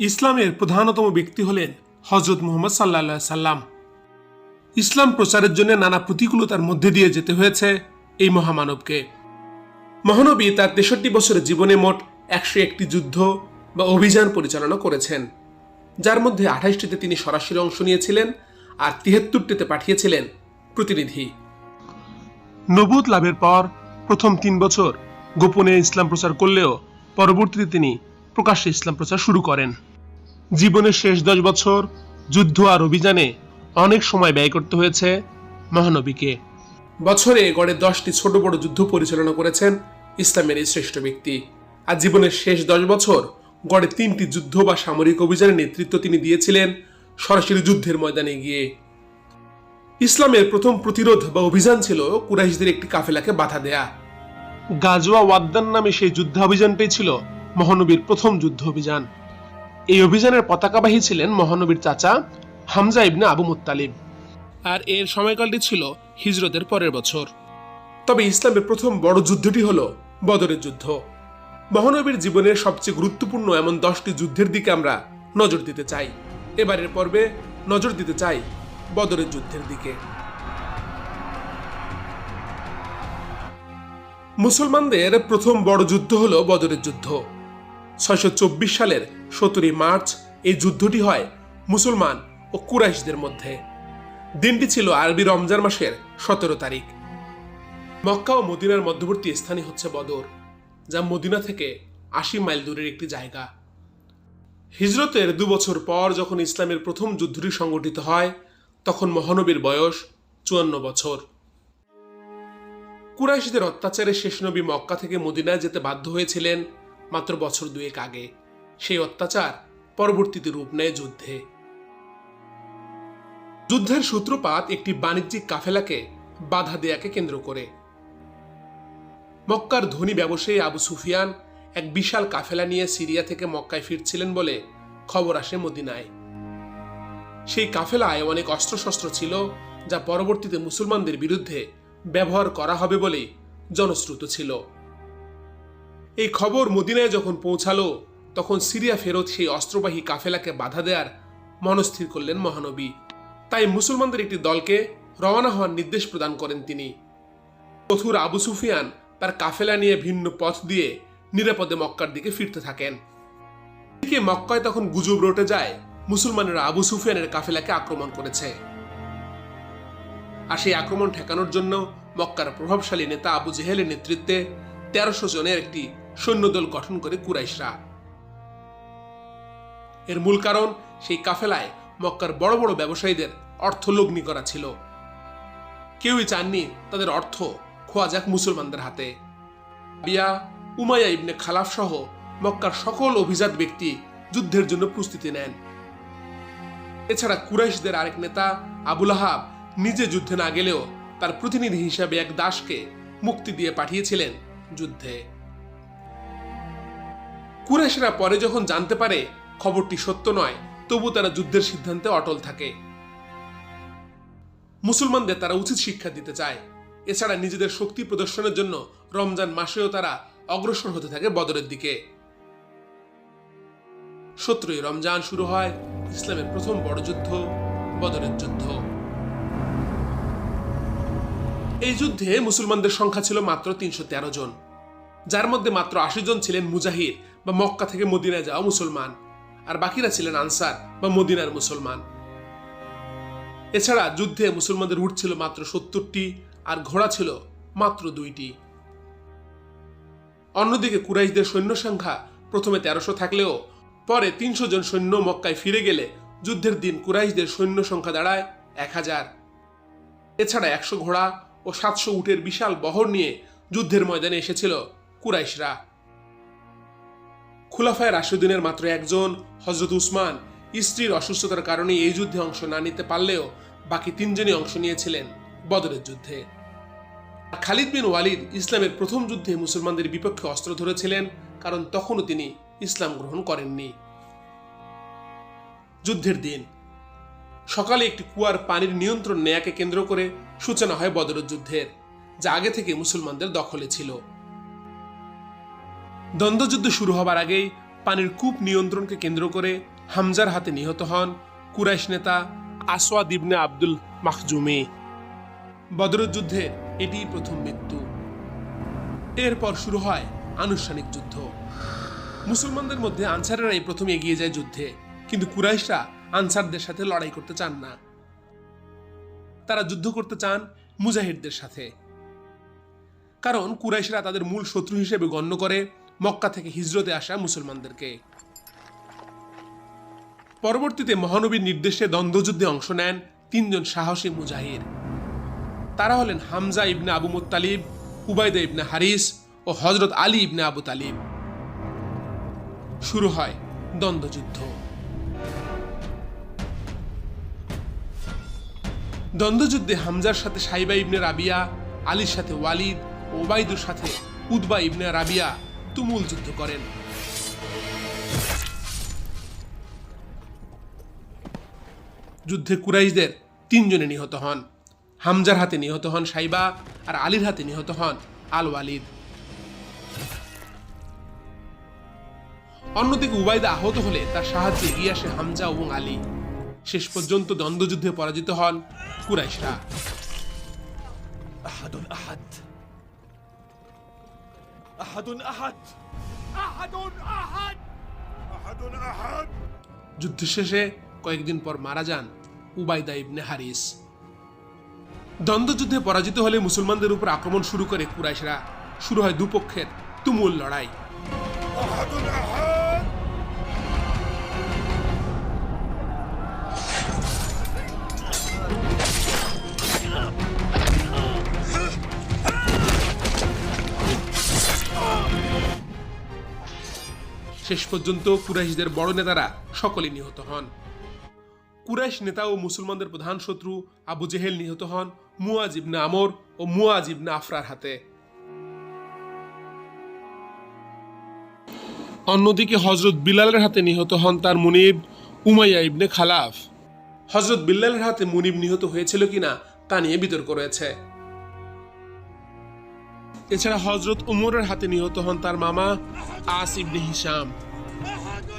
ইসলামের প্রধানতম ব্যক্তি হলেন হজরত মোহাম্মদ সাল্লা সাল্লাম ইসলাম প্রচারের জন্য নানা প্রতিকূলতার মধ্যে দিয়ে যেতে হয়েছে এই মহামানবকে। মহানবী তার তেষট্টি বছরের জীবনে মোট একশো একটি যুদ্ধ বা অভিযান পরিচালনা করেছেন। যার মধ্যে আঠাশটিতে তিনি সরাসরি অংশ নিয়েছিলেন আর তিহাত্তরটিতে পাঠিয়েছিলেন প্রতিনিধি। নবুত লাভের পর প্রথম তিন বছর গোপনে ইসলাম প্রচার করলেও পরবর্তীতে তিনি প্রকাশ্যে ইসলাম প্রচার শুরু করেন। জীবনের শেষ দশ বছর, যুদ্ধ আর অভিযানে অনেক সময় ব্যয় করতে হয়েছে মহানবীকে। বছরে গড়ে দশটি ছোট বড় যুদ্ধ পরিচালনা করেছেন ইসলামের এই শ্রেষ্ঠ ব্যক্তি। আর জীবনের শেষ দশ বছর গড়ে তিনটি যুদ্ধ বা সামরিক অভিযানের নেতৃত্ব তিনি দিয়েছিলেন সরাসরি যুদ্ধের ময়দানে গিয়ে। ইসলামের প্রথম প্রতিরোধ বা অভিযান ছিল কুরাইশদের একটি কাফেলাকে বাধা দেয়া। গাজওয়া ওয়াদ্দান নামে সেই যুদ্ধাভিযানটাই ছিল মহানবীর প্রথম যুদ্ধ অভিযান। এই অভিযানের পতাকাবাহী ছিলেন মহানবীর চাচা হামজা ইবনে আবু মুত্তালিব। আর এর সময়কালটি ছিল হিজরতের পরের বছর। তবে ইসলামের প্রথম বড় যুদ্ধটি হল বদরের যুদ্ধ। মহানবীর জীবনের সবচেয়ে গুরুত্বপূর্ণ এমন দশটি যুদ্ধের দিকে আমরা নজর দিতে চাই। এবারের পর্বে নজর দিতে চাই বদরের যুদ্ধের দিকে। মুসলমানদের প্রথম বড় যুদ্ধ হল বদরের যুদ্ধ। ছয়শো চব্বিশ সালের সতেরোই মার্চ এই যুদ্ধটি হয় মুসলমান ও কুরাইশদের মধ্যে। দিনটি ছিল আরবি রমজান মাসের সতেরো তারিখ। মক্কা ও মদিনার মধ্যবর্তী স্থানই হচ্ছে বদর, যা মদিনা থেকে আশি মাইল দূরের একটি জায়গা। হিজরতের দু বছর পর যখন ইসলামের প্রথম যুদ্ধটি সংগঠিত হয়, তখন মহানবীর বয়স চুয়ান্ন বছর। কুরাইশদের অত্যাচারে শেষ নবী মক্কা থেকে মদিনায় যেতে বাধ্য হয়েছিলেন মাত্র বছর দুয়েক আগে। সেই অত্যাচার পরবর্তীতে রূপ নেয় যুদ্ধে। যুদ্ধের সূত্রপাত একটি বাণিজ্যিক কাফেলাকে বাধা দেয়াকে কেন্দ্র করে। মক্কার ধনী ব্যবসায়ী আবু সুফিয়ান এক বিশাল কাফেলা নিয়ে সিরিয়া থেকে মক্কায় ফিরছিলেন বলে খবর আসে মদিনায়। সেই কাফেলায় অনেক অস্ত্রশস্ত্র ছিল যা পরবর্তীতে মুসলমানদের বিরুদ্ধে ব্যবহার করা হবে বলে জনশ্রুত ছিল। এই খবর মদিনায় যখন পৌঁছালো, তখন সিরিয়া ফেরত সেই অস্ত্রবাহী কাফেলাকে বাধা দেওয়ার মনস্থির করলেন মহানবী। তাই মুসলমানদের একটি দলকে রওনা হওয়ার নির্দেশ প্রদান করেন তিনি। প্রথুর আবু সুফিয়ান তার কাফেলা নিয়ে ভিন্ন পথ দিয়ে নিরাপদে মক্কার দিকে ফিরতে থাকেন। এদিকে মক্কায় তখন গুজব রটে যায়, মুসলমানেরা আবু সুফিয়ানের কাফেলাকে আক্রমণ করেছে। আর সেই আক্রমণ ঠেকানোর জন্য মক্কার প্রভাবশালী নেতা আবু জেহেলের নেতৃত্বে তেরোশো জনের একটি সৈন্যদল গঠন করে কুরাইশরা। এর মূল কারণ সেই কাফেলায় মক্কার বড় বড় ব্যবসায়ীদের অর্থ লগ্নি করা ছিল। কেউই চাননি তাদের অর্থ খোয়া যাক মুসলমানদের হাতে। বিয়া, উমাইয়া ইবনে খালাফ সহ মক্কার সকল অভিজাত ব্যক্তি যুদ্ধের জন্য প্রস্তুতি নেন। এছাড়া কুরাইশদের আরেক নেতা আবুল আহাব নিজে যুদ্ধে না গেলেও তার প্রতিনিধি হিসাবে এক দাসকে মুক্তি দিয়ে পাঠিয়েছিলেন যুদ্ধে। কুরাইশরা পরে যখন জানতে পারে খবরটি সত্য নয়, তবু তারা যুদ্ধের সিদ্ধান্তে অটল থাকে। মুসলমানদের তারা উচিত শিক্ষা দিতে চায়। এছাড়া নিজেদের শক্তি প্রদর্শনের জন্য রমজান মাসেও তারা অগ্রসর হতে থাকে বদরের দিকে। সতেরোই রমজান শুরু হয় ইসলামের প্রথম বড় যুদ্ধ, বদরের যুদ্ধ। এই যুদ্ধে মুসলমানদের সংখ্যা ছিল মাত্র তিনশো তেরো জন। যার মধ্যে মাত্র আশি জন ছিলেন মুজাহির বা মক্কা থেকে মদিনায় যাওয়া মুসলমান, আর বাকিরা ছিলেন আনসার বা মদিনার মুসলমান। এছাড়া যুদ্ধে মুসলমানদের উঠ ছিল মাত্র সত্তরটি আর ঘোড়া ছিল মাত্র দুইটি। অন্যদিকে কুরাইশদের সৈন্য সংখ্যা প্রথমে তেরোশো থাকলেও পরে তিনশো জন সৈন্য মক্কায় ফিরে গেলে যুদ্ধের দিন কুরাইশদের সৈন্য সংখ্যা দাঁড়ায় এক হাজার। এছাড়া একশো ঘোড়া ও সাতশো উটের বিশাল বহর নিয়ে যুদ্ধের ময়দানে এসেছিল কুরাইশরা। খুলাফায় রাশিউদ্দিনের মাত্র একজন হজরত উসমান স্ত্রীর অসুস্থতার কারণে এই যুদ্ধে অংশ না নিতে পারলেও বাকি তিনজনই অংশ নিয়েছিলেন বদরের যুদ্ধে। খালিদ বিন ওয়ালিদ ইসলামের প্রথম যুদ্ধে মুসলমানদের বিপক্ষে অস্ত্র ধরেছিলেন, কারণ তখনও তিনি ইসলাম গ্রহণ করেননি। যুদ্ধের দিন। সকালে একটি কুয়ার পানির নিয়ন্ত্রণ নেয়াকে কেন্দ্র করে সূচনা হয় বদরের যুদ্ধের, যা আগে থেকে মুসলমানদের দখলে ছিল। দ্বন্দ্বযুদ্ধ শুরু হবার আগেই পানির কূপ নিয়ন্ত্রণকে কেন্দ্র করে হামজার হাতে নিহত হন কুরাইশ নেতা আসওয়াদ ইবনে আব্দুল মাখজুমি। বদরের যুদ্ধে এটিই প্রথম মৃত্যু। এরপর শুরু হয় আনুষ্ঠানিক যুদ্ধ। মুসলমানদের মধ্যে আনসারেরাই প্রথম এগিয়ে যায় যুদ্ধে, কিন্তু কুরাইশরা আনসারদের সাথে লড়াই করতে চান না। তারা যুদ্ধ করতে চান মুজাহিদদের সাথে। কারণ কুরাইশরা তাদের মূল শত্রু হিসেবে গণ্য করে মক্কা থেকে হিজরতে আসা মুসলমানদেরকে। পরবর্তীতে মহানবীর নির্দেশে দ্বন্দ্বযুদ্ধে অংশ নেন তিনজন সাহসী মুজাহির। তারা হলেন হামজা ইবনে আবু মুত্তালিব, উবায়দা ইবনে হারিস ও হজরত আলী ইবনে আবু তালিব। শুরু হয় দ্বন্দ্বযুদ্ধ। দ্বন্দ্বযুদ্ধে হামজার সাথে সাইবা ইবনে রাবিয়া, আলীর সাথে ওয়ালিদ ও ওবাইদুর সাথে উদবা ইবনে রাবিয়া তুমুল যুদ্ধ করেন। যুদ্ধে কুরাইশদের তিনজনে নিহত হন। হামজার হাতে নিহত হন সাইবা আর আলীর হাতে নিহত হন আল ওয়ালিদ। অন্যদিকে উবাইদা আহত হলে তার সাহায্যে এগিয়ে আসে হামজা এবং আলী। শেষ পর্যন্ত দ্বন্দ্বযুদ্ধে পরাজিত হন কুরাইশরা। أحد أحد أحد أحد أحد أحد أحد যুদ্ধ শেষে কয়েকদিন পর মারা যান উবাইদা ইবনে হারিস দ্বন্দ্বযুদ্ধে পরাজিত হলে মুসলমানদের উপর আক্রমণ শুরু করে কুরাইশরা শুরু হয় দুপক্ষের তুমুল লড়াই أحد শেষ পর্যন্ত কুরাইশদের বড় নেতারা সকলে নিহত হন। কুরাইশ নেতা ও মুসলমানদের প্রধান শত্রু আবু জেহেল নিহত হন মুয়াজ ইবনে আমর ও মুয়াজ ইবনে আফরার হাতে। অন্যদিকে হজরত বিলালের হাতে নিহত হন তার মুনিব উমাইয়া ইবনে খালাফ। হজরত বিল্লালের হাতে মুনিব নিহত হয়েছিল কিনা তা নিয়ে বিতর্ক রয়েছে। এছাড়া হজরত উমরের হাতে নিহত হন তার মামা আস ইবনে হিসাম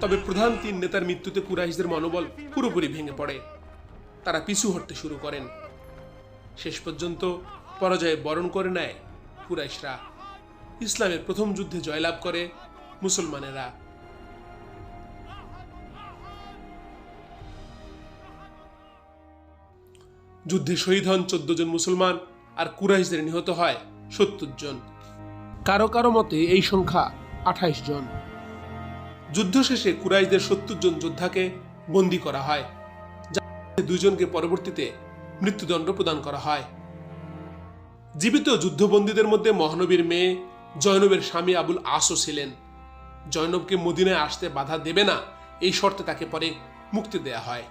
তবে প্রধান তিন নেতার মৃত্যুতে কুরাইশদের মনোবল পুরোপুরি ভেঙে পড়ে। তারা পিছু হটতে শুরু করেন। শেষ পর্যন্ত পরাজয়ে বরণ করে নেয় কুরাইশরা। ইসলামের প্রথম যুদ্ধে জয়লাভ করে মুসলমানেরা। যুদ্ধে শহীদ হন চোদ্দ জন মুসলমান আর কুরাইশদের নিহত হয় সত্তর জন। কারও কারও মতে এই সংখ্যা আঠাইশ জন। যুদ্ধ শেষে কুরাইশদের সত্তর জন যোদ্ধাকে বন্দী করা হয় যাতে দুজনকে পরবর্তীতে মৃত্যুদণ্ড প্রদান করা হয়। জীবিত যুদ্ধবন্দীদের মধ্যে মহানবীর মেয়ে, জয়নবের স্বামী আবুল আসও ছিলেন। জয়নবকে মদিনায় আসতে বাধা দেবে না, এই শর্তে তাকে পরে মুক্তি দেয়া হয়।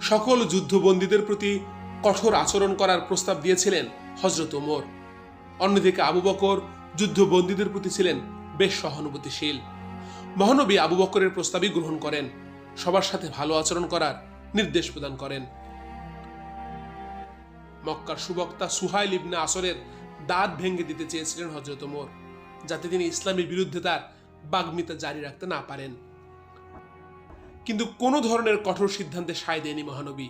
সকল যুদ্ধবন্দীদের প্রতি কঠোর আচরণ করার প্রস্তাব দিয়েছিলেন হজরত ওমর। অন্যদিকে আবু বকর যুদ্ধবন্দীদের প্রতি ছিলেন বেশ সহানুভূতিশীল। মহানবী আবু বকরের প্রস্তাবই গ্রহণ করেন, সবার সাথে ভালো আচরণ করার নির্দেশ প্রদান করেন। মক্কার সুবক্তা সুহাইল ইবনে আসরের দাঁত ভেঙে দিতে চেয়েছিলেন হজরত ওমর, যাতে তিনি ইসলামের বিরুদ্ধে তার বাগ্মিতা জারি রাখতে না পারেন। কিন্তু কোনো ধরনের কঠোর সিদ্ধান্তে সায় দেয়নি মহানবী।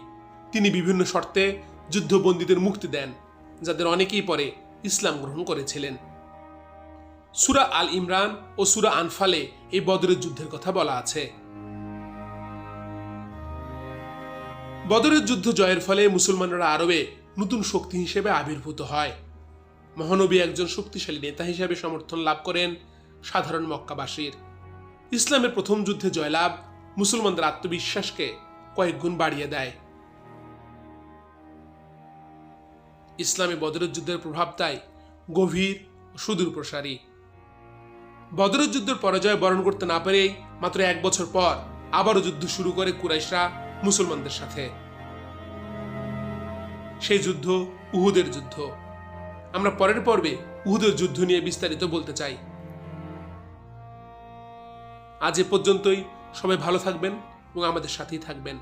তিনি বিভিন্ন শর্তে যুদ্ধবন্দীদের মুক্তি দেন, যাদের অনেকেই পরে ইসলাম গ্রহণ করেছিলেন। সুরা আল ইমরান ও সুরা আনফালে এই বদরের যুদ্ধের কথা বলা আছে। বদরের যুদ্ধ জয়ের ফলে মুসলমানরা আরবে নতুন শক্তি হিসেবে আবির্ভূত হয়। মহানবী একজন শক্তিশালী নেতা হিসেবে সমর্থন লাভ করেন সাধারণ মক্কাবাসীর। ইসলামের প্রথম যুদ্ধে জয়লাভ মুসলমানদের আত্মবিশ্বাসকে কয়েক গুণ বাড়িয়ে দেয়। ইসলামী বদরের যুদ্ধের প্রভাব তাই গভীর, সুদূর প্রসারী। বদরের যুদ্ধের পরাজয় বরণ করতে না পেরেই মাত্র এক বছর পর আবারও যুদ্ধ শুরু করে কুরাইশরা মুসলমানদের সাথে। সেই যুদ্ধ উহুদের যুদ্ধ। আমরা পরের পর্বে উহুদের যুদ্ধ নিয়ে বিস্তারিত বলতে চাই। আজ এ পর্যন্তই। সবাই ভালো থাকবেন এবং আমাদের সাথেই থাকবেন।